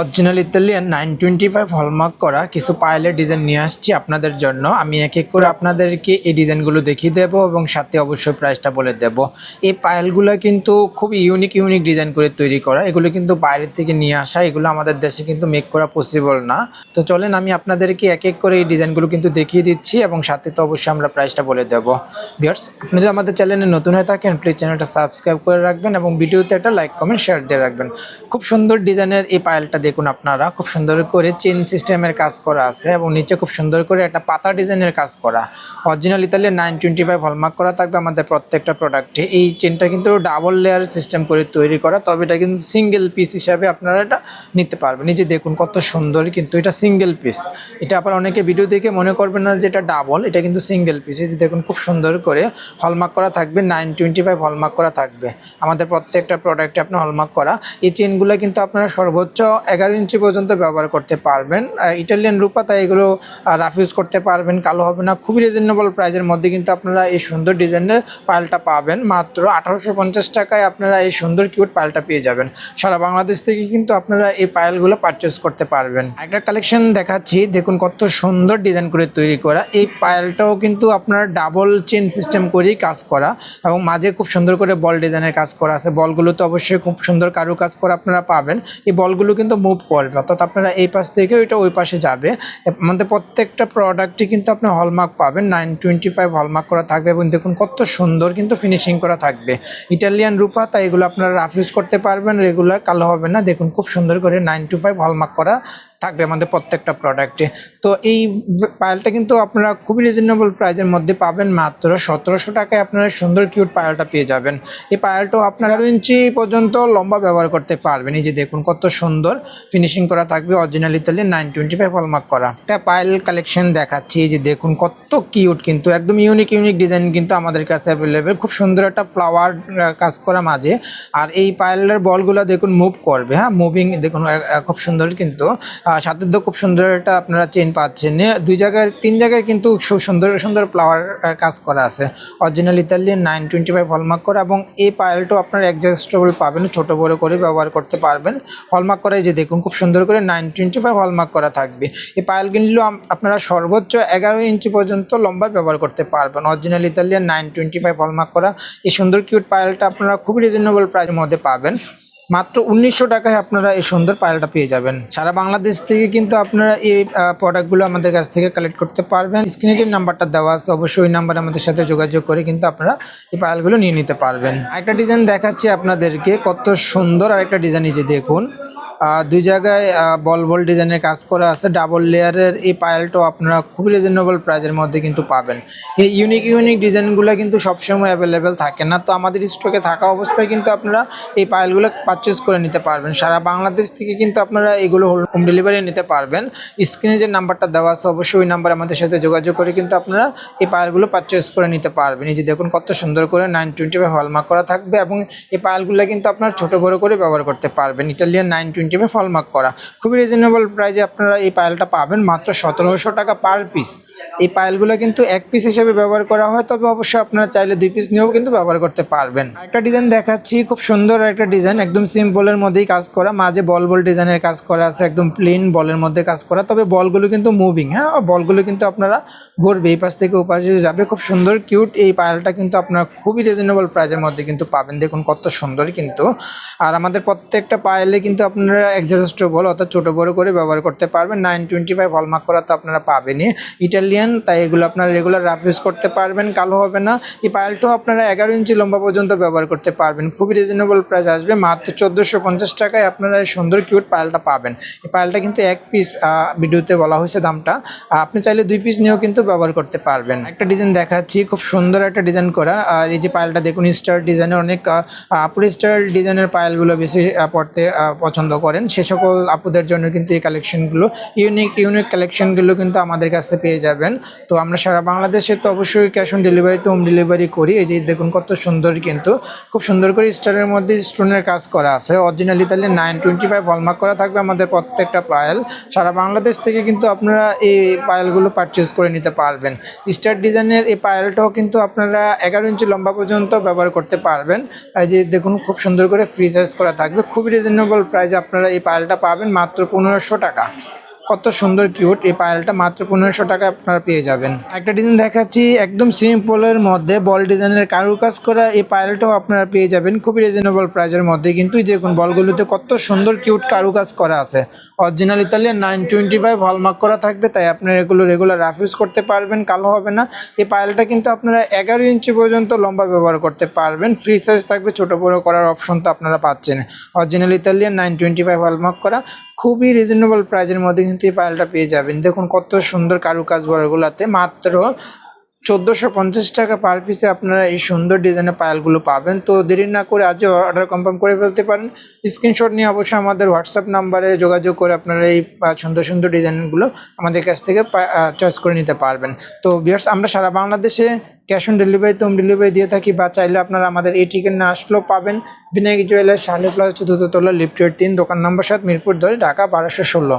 Original Italian nine twenty five hallmark করা কিছু পায়েলের ডিজাইন নিয়ে আসছি আপনাদের জন্য। আমি এক এক করে আপনাদেরকে এই ডিজাইনগুলো দেখিয়ে দেবো এবং সাথে অবশ্যই প্রাইসটা বলে দেব। এই পায়েলগুলো কিন্তু খুব ইউনিক ইউনিক ডিজাইন করে তৈরি করা। এগুলো কিন্তু বাইরের থেকে নিয়ে আসা। এগুলো আমাদের দেশে কিন্তু মেক করা পসিবল না। তো চলেন আমি আপনাদেরকে এক এক করে এই ডিজাইনগুলো কিন্তু দেখিয়ে দিচ্ছি এবং সাথে তো অবশ্যই আমরা প্রাইসটা বলে দেব। ভিউয়ার্স আপনি যদি আমাদের চ্যানেলে নতুন হয়ে থাকেন প্লিজ চ্যানেলটা সাবস্ক্রাইব করে রাখবেন এবং ভিডিওতে একটা লাইক কমেন্ট শেয়ার দিয়ে রাখবেন। খুব সুন্দর ডিজাইনের এই পায়েলটা দেখুন আপনারা, খুব সুন্দর করে চেন সিস্টেমের কাজ করা আছে এবং নিচে খুব সুন্দর করে একটা পাতা ডিজাইনের কাজ করা। Original Italian nine twenty five hallmark করা থাকবে আমাদের প্রত্যেকটা প্রোডাক্টে এই চেনটা কিন্তু ডাবল লেয়ার সিস্টেম করে তৈরি করা, তবে এটা কিন্তু সিঙ্গেল পিস হিসাবে আপনারা এটা নিতে পারবেন। নিজে দেখুন কত সুন্দর কিন্তু এটা সিঙ্গেল পিস এটা আবার অনেকে ভিডিও দেখে মনে করবেন না যে এটা ডাবল এটা কিন্তু সিঙ্গেল পিস এই দেখুন খুব সুন্দর করে হলমার্ক করা থাকবে নাইন টোয়েন্টি ফাইভ হলমার্ক করা থাকবে। আমাদের প্রত্যেকটা প্রোডাক্টে আপনার হলমার্ক করা। এই চেনগুলো কিন্তু আপনারা সর্বোচ্চ এগারো ইঞ্চি পর্যন্ত ব্যবহার করতে পারবেন। ইটালিয়ান রূপা, তাই এগুলো রাফ ইউজ করতে পারবেন, কালো হবে না। খুবই রিজনেবল প্রাইসের মধ্যে কিন্তু আপনারা এই সুন্দর ডিজাইনের পায়েলটা পাবেন। মাত্র আঠারোশো পঞ্চাশ টাকায় আপনারা এই সুন্দর কিউট পায়েলটা পেয়ে যাবেন। সারা বাংলাদেশ থেকে কিন্তু আপনারা এই পায়েলগুলো পারচেস করতে পারবেন। একটা কালেকশন দেখাচ্ছি, দেখুন কত সুন্দর ডিজাইন করে তৈরি করা। এই পায়েলটাও কিন্তু আপনার ডাবল চেন সিস্টেম করেই কাজ করা এবং মাঝে খুব সুন্দর করে বল ডিজাইনের কাজ করা আছে। বলগুলো তো অবশ্যই খুব সুন্দর কারু কাজ করে আপনারা পাবেন। এই বলগুলো কিন্তু মুভ করবে অর্থাৎ আপনারা এই পাশ থেকে ওইটা ওই পাশে যাবে। আমাদের প্রত্যেকটা প্রোডাক্টই কিন্তু আপনি হলমার্ক পাবেন। নাইন টোয়েন্টি ফাইভ হলমার্ক করা থাকবে এবং দেখুন কত সুন্দর কিন্তু ফিনিশিং করা থাকবে। ইটালিয়ান রূপা, তাই এগুলো আপনারা রাফ ইউজ করতে পারবেন। রেগুলার কালো হবে না। দেখুন খুব সুন্দর করে নাইন টু ফাইভ হলমার্ক করা থাকবে আমাদের প্রত্যেকটা প্রোডাক্টে তো এই পায়েলটা কিন্তু আপনারা খুবই রিজনেবল প্রাইসের মধ্যে পাবেন মাত্র সতেরোশো টাকায় আপনারা সুন্দর কিউট পায়েলটা পেয়ে যাবেন। এই পায়েলটাও আপনার ইঞ্চি পর্যন্ত লম্বা ব্যবহার করতে পারবেন। এই যে দেখুন কত সুন্দর ফিনিশিং করা থাকবে original Italy nine twenty five hallmark করা। একটা পায়েল কালেকশন দেখাচ্ছি, এই যে দেখুন কত কিউট কিন্তু, একদম ইউনিক ইউনিক ডিজাইন কিন্তু আমাদের কাছে অ্যাভেলেবেল খুব সুন্দর একটা ফ্লাওয়ার কাজ করা মাঝে। আর এই পায়েলের বলগুলো দেখুন মুভ করবে হ্যাঁ? মুভিং দেখুন খুব সুন্দর কিন্তু। সাথে তো খুব সুন্দর একটা আপনারা চেন পাচ্ছেন। দুই জায়গায়, তিন জায়গায় কিন্তু খুব সুন্দর সুন্দর ফ্লাওয়ার কাজ করা আছে। Original Italian nine twenty five hallmark করা এবং এই পায়েলটাও আপনার অ্যাডজাস্টেবল পাবেন, ছোট বড় করে ব্যবহার করতে পারবেন। হলমার্ক করা এই যে দেখুন, খুব সুন্দর করে নাইন টোয়েন্টি ফাইভ হলমার্ক করা থাকবে। এই পায়েলগুলো আম- আপনারা সর্বোচ্চ এগারো ইঞ্চি পর্যন্ত লম্বা ব্যবহার করতে পারবেন। Original Italian nine twenty five hallmark করা এই সুন্দর কিউট পায়েলটা আপনারা খুবই রিজনেবল প্রাইসের মধ্যে পাবেন। মাত্র উনিশশো টাকায় আপনারা এই সুন্দর পায়েলটা পেয়ে যাবেন। সারা বাংলাদেশ থেকে কিন্তু আপনারা এই প্রোডাক্টগুলো আমাদের কাছ থেকে কালেক্ট করতে পারবেন। স্ক্রিনে যে নাম্বারটা দেওয়া আছে, অবশ্যই ওই নাম্বারে আমাদের সাথে যোগাযোগ করে কিন্তু আপনারা এই পায়েলগুলো নিয়ে নিতে পারবেন। আরেকটা ডিজাইন দেখাচ্ছি আপনাদেরকে, কত সুন্দর আরেকটা ডিজাইন এই যে দেখুন। দুই জায়গায় বল বল ডিজাইনের কাজ করা আছে। ডাবল লেয়ারের এই পায়েলটাও আপনারা খুবই রিজনেবল প্রাইসের মধ্যে কিন্তু পাবেন। এই ইউনিক ইউনিক ডিজাইনগুলো কিন্তু সবসময় অ্যাভেলেবেল থাকে না। তো আমাদের স্টকে থাকা অবস্থায় কিন্তু আপনারা এই পায়েলগুলো পারচেস করে নিতে পারবেন। সারা বাংলাদেশ থেকে কিন্তু আপনারা এগুলো হোম ডেলিভারি নিতে পারবেন। স্ক্রিনে যে নাম্বারটা দেওয়া আছে, অবশ্যই ওই নাম্বার আমাদের সাথে যোগাযোগ করে কিন্তু আপনারা এই পায়েলগুলো পারচেস করে নিতে পারবেন। এই যে দেখুন, কত সুন্দর করে নাইন টোয়েন্টি ফাইভ হলমার্ক করা থাকবে এবং এই পায়েলগুলো কিন্তু আপনার ছোট বড় করে ব্যবহার করতে পারবেন। Italian nine twenty five hallmark করা? খুবই রিজনেবল প্রাইসে আপনারা এই পায়েলটা পাবেন, মাত্র সতেরোশো টাকা পার পিস এই পায়েলগুলো কিন্তু এক পিস হিসেবে ব্যবহার করা হয়, তবে অবশ্যই আপনারা চাইলে দুই পিস নিয়েও কিন্তু ব্যবহার করতে পারবেন। একটা ডিজাইন দেখাচ্ছি, খুব সুন্দর একটা ডিজাইন একদম সিম্পলের মধ্যেই কাজ করা, মাঝে বল বল ডিজাইনের কাজ করা আছে, একদম প্লেন বলের মধ্যে কাজ করা, তবে বলগুলো কিন্তু মুভিং হ্যাঁ? বলগুলো কিন্তু আপনারা ঘুরবে, এই পাশ থেকে ওপাশে যাবে, খুব সুন্দর কিউট এই পায়েলটা কিন্তু আপনারা খুবই রিজনেবল প্রাইসের মধ্যে কিন্তু পাবেন, দেখুন কত সুন্দর কিন্তু। আর আমাদের প্রত্যেকটা পায়েলে কিন্তু আপনারা অ্যাডজাস্টেবল অর্থাৎ ছোটো বড় করে ব্যবহার করতে পারবেন নাইন টোয়েন্টি ফাইভ হলমার্ক করা তো আপনারা পাবেনই ইটালিয়ান তাই এগুলো আপনারা রেগুলার রাফ ইউজ করতে পারবেন, কালো হবে না। এই পায়েলটাও আপনারা এগারো ইঞ্চি লম্বা পর্যন্ত ব্যবহার করতে পারবেন। খুবই রিজনেবল প্রাইস আসবে, মাত্র চোদ্দোশো পঞ্চাশ টাকায় আপনারা এই সুন্দর কিউট পায়েলটা পাবেন। এই পায়েলটা কিন্তু এক পিস ভিডিওতে বলা হয়েছে দামটা। আপনি চাইলে দুই পিস নিয়েও কিন্তু ব্যবহার করতে পারবেন। একটা ডিজাইন দেখাচ্ছি, খুব সুন্দর একটা ডিজাইন করা। এই যে পায়েলটা দেখুন স্টার ডিজাইনের অনেক আপুর স্টার ডিজাইনের পায়েলগুলো বেশি পড়তে পছন্দ করেন। সে সকল আপুদের জন্য কিন্তু এই কালেকশনগুলো ইউনিক ইউনিক কালেকশনগুলো কিন্তু আমাদের কাছে পেয়ে যাবেন তো আমরা সারা বাংলাদেশে তো অবশ্যই ক্যাশ অন ডেলিভারিতে হোম ডেলিভারি করি। এই যে দেখুন কত সুন্দর কিন্তু। খুব সুন্দর করে স্টারের মধ্যে স্টোনের কাজ করা আছে। অরিজিনালি তাহলে নাইন টোয়েন্টি ফাইভ হলমার্ক করা থাকবে আমাদের প্রত্যেকটা পায়েল সারা বাংলাদেশ থেকে কিন্তু আপনারা এই পায়েলগুলো পারচেস করে নিতে পারবেন। স্টার ডিজাইনের এই পায়েলটাও কিন্তু আপনারা এগারো ইঞ্চি লম্বা পর্যন্ত ব্যবহার করতে পারবেন। এই যে দেখুন খুব সুন্দর করে ফ্রি সাইজ করা থাকবে। খুবই রিজনেবল প্রাইসে আপনারা এই পায়েলটা পাবেন মাত্র পনেরোশো টাকা। কত সুন্দর কিউট। এই পায়েলটা মাত্র পনেরোশো টাকা আপনারা পেয়ে যাবেন। একটা ডিজাইন দেখাচ্ছি, একদম সিম্পলের মধ্যে, বল ডিজাইনের কারুকাজ করা এই পায়েলটাও আপনারা পেয়ে যাবেন। খুবই রিজনেবল প্রাইজের মধ্যে। কিন্তু এই দেখুন বলগুলোতে কত সুন্দর কিউট কারুকাজ করা আছে। Original Italian nine twenty five hallmark করা থাকবে, তাই আপনারা এগুলো রেগুলার রাফ ইউজ করতে পারবেন, কালো হবে না। এই পায়েলটা কিন্তু আপনারা এগারো ইঞ্চি পর্যন্ত লম্বা ব্যবহার করতে পারবেন। ফ্রি সাইজ থাকবে, ছোটো বড়ো করার অপশন তো আপনারা পাচ্ছেন। Original Italian nine twenty five hallmark করা। খুবই রিজনেবল প্রাইজের মধ্যে কিন্তু এই পায়েলটা পেয়ে যাবেন। দেখুন কত সুন্দর কারুকাজ বড়গুলাতে মাত্র চোদ্দোশো পঞ্চাশ টাকা পার পিসে আপনারা এই সুন্দর ডিজাইনের পায়েলগুলো পাবেন। তো দেরি না করে আজও অর্ডার কনফার্ম করে ফেলতে পারেন। স্ক্রিনশট নিয়ে অবশ্যই আমাদের হোয়াটসঅ্যাপ নাম্বারে যোগাযোগ করে আপনারা এই সুন্দর সুন্দর ডিজাইনগুলো আমাদের কাছ থেকে চয়েস করে নিতে পারবেন। তো বিয়ার্স আমরা সারা বাংলাদেশে ক্যাশ অন ডেলিভারি তো ডেলিভারি দিয়ে থাকি বা চাইলে আপনারা আমাদের এই ঠিকানা আসলেও পাবেন। বিনায়ক জুয়েলার্স শালি প্লাস চতুর্থ তলা লিফটের তিন, দোকান নম্বর সাত, মিরপুর, ধরে ঢাকা, বারোশো ষোলো।